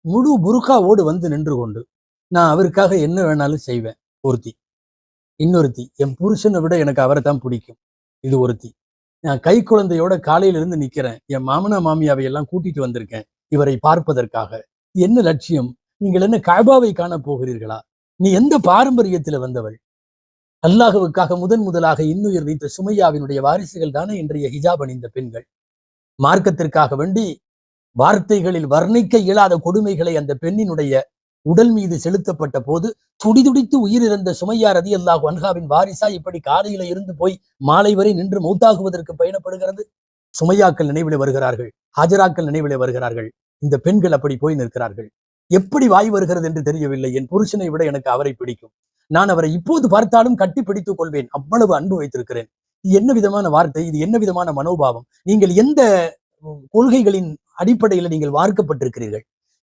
முழு புருக்காவோடு வந்து நின்று கொண்டு நான் அவருக்காக என்ன வேணாலும் செய்வேன் ஒருத்தி. இன்னொருத்தி. என் புருஷனை விட எனக்கு அவரை தான் பிடிக்கும். இது ஒருத்தி. நான் கை குழந்தையோட காலையில இருந்து என் மாமனா மாமியாவை எல்லாம் கூட்டிட்டு வந்திருக்கேன். இவரை பார்ப்பதற்காக. என்ன லட்சியம்? நீங்கள் என்ன காபாவை காண போகிறீர்களா? நீ எந்த பாரம்பரியத்துல வந்தவள்? அல்லாஹுவுக்காக முதன் முதலாக இன்னுயிர் நீத்த சுமையாவினுடைய வாரிசுகள் தானே இன்றைய ஹிஜாப் அணிந்த பெண்கள். மார்க்கத்திற்காக வேண்டி வார்த்தைகளில் வர்ணிக்க இயலாத கொடுமைகளை அந்த பெண்ணினுடைய உடல் மீது செலுத்தப்பட்ட போது துடிதுடித்து உயிரிழந்த சுமையா ரதி அல்லாஹ் வன்ஹாவின் வாரிசா இப்படி காலையில இருந்து போய் மாலை வரை நின்று மூத்தாகுவதற்கு பயணப்படுகிறது? சுமையாக்கள் நினைவிலே வருகிறார்கள் ஹாஜராக்கள் நினைவிலே வருகிறார்கள் இந்த பெண்கள் அப்படி போய் நிற்கிறார்கள். எப்படி வாய் வருகிறது என்று தெரியவில்லை என் புருஷனை விட எனக்கு அவரை பிடிக்கும். நான் அவரை இப்போது பார்த்தாலும் கட்டி பிடித்துக் கொள்வேன் அவ்வளவு அன்பு வைத்திருக்கிறேன். இது என்ன விதமான வார்த்தை இது என்ன விதமான மனோபாவம்? நீங்கள் எந்த கொள்கைகளின் அடிப்படையில் நீங்கள் வார்க்கப்பட்டிருக்கிறீர்கள்.